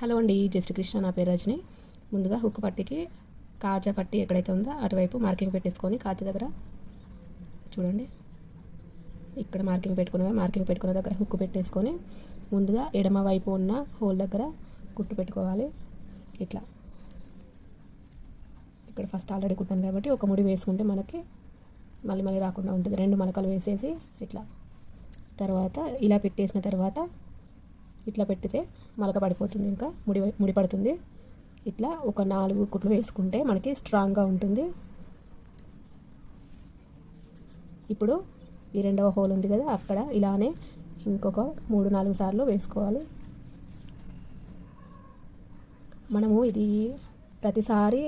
Hello అండి just Krishna నా పేరు రజని. ముందుగా హుక్ పట్టికి కాజా పట్టి ఎక్కడైతే ఉందో అటువైపు మార్కింగ్ పెట్టేసుకొని కాజా దగ్గర చూడండి. ఇక్కడ మార్కింగ్ పెట్టుకున్న మార్కింగ్ పెట్టుకున్న దగ్గర హుక్ పెట్టేసుకొని ముందుగా ఎడమ వైపు ఉన్న హోల్ దగ్గర కుట్టు పెట్టుకోవాలి. ఇట్లా. ఇక్కడ ఫస్ట్ ఆల్రెడీ కుట్టాను కాబట్టి ఒక ముడి వేసుకుంటే మనకి మళ్ళీ మళ్ళీ రాకుండా ఉంటుంది. రెండు మలకలు వేసేసి ఇట్లా. తర్వాత ఇలా పెట్టేసిన తర్వాత ఇట్లా పెట్టితే మలక పడిపోతుంది ఇంకా ముడి ముడి పడుతుంది. ఇట్లా ఒక నాలుగు కుట్లు వేసుకుంటే మనకి స్ట్రాంగ్గా ఉంటుంది. ఇప్పుడు ఈ రెండవ హోల్ ఉంది కదా అక్కడ ఇలానే ఇంకొక మూడు నాలుగు సార్లు వేసుకోవాలి. మనము ఇది ప్రతిసారి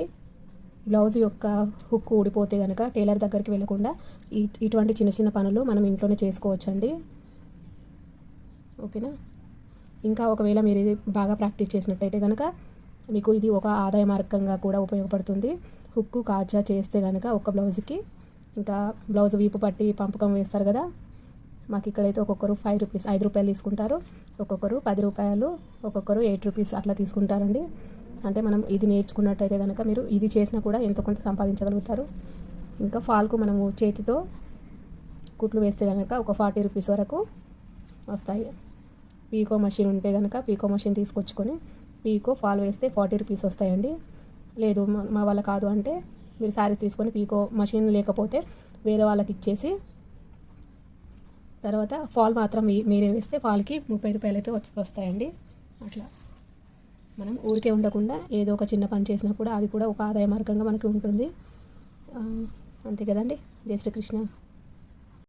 బ్లౌజ్ యొక్క హుక్ ఊడిపోతే కనుక టైలర్ దగ్గరికి వెళ్ళకుండా ఇటువంటి చిన్న చిన్న పనులు మనం ఇంట్లోనే చేసుకోవచ్చండి. ఓకేనా? ఇంకా ఒకవేళ మీరు ఇది బాగా ప్రాక్టీస్ చేసినట్టయితే కనుక మీకు ఇది ఒక ఆదాయ మార్గంగా కూడా ఉపయోగపడుతుంది. హుక్కు కాజా చేస్తే కనుక ఒక బ్లౌజ్కి. ఇంకా బ్లౌజ్ వీపు పట్టి పంపకం వేస్తారు కదా మాకు ఇక్కడైతే ఒక్కొక్కరు ఫైవ్ రూపీస్ ఐదు రూపాయలు తీసుకుంటారు. ఒక్కొక్కరు పది రూపాయలు ఒక్కొక్కరు ఎయిట్ రూపీస్ అట్లా తీసుకుంటారండి. అంటే మనం ఇది నేర్చుకున్నట్టయితే కనుక మీరు ఇది చేసినా కూడా ఎంతో కొంత సంపాదించగలుగుతారు. ఇంకా ఫాల్కు మనము చేతితో కుట్లు వేస్తే కనుక ఒక ఫార్టీ రూపీస్ వరకు వస్తాయి. పీకో మషిన్ ఉంటే కనుక పీకో మషిన్ తీసుకొచ్చుకొని పీకో ఫాల్ వేస్తే ఫార్టీ రూపీస్ వస్తాయండి. లేదు మా- వాళ్ళ కాదు అంటే మీరు శారీస్ తీసుకొని పీకో మషిన్ లేకపోతే వేరే వాళ్ళకి ఇచ్చేసి తర్వాత ఫాల్ మాత్రం మీరే వేస్తే ఫాల్కి ముప్పై రూపాయలు అయితే వచ్చి వస్తాయండి. అట్లా. మనం ఊరికే ఉండకుండా ఏదో ఒక చిన్న పని చేసినా కూడా అది కూడా ఒక ఆదాయ మార్గంగా మనకి ఉంటుంది. అంతే కదండి. జై శ్రీకృష్ణ.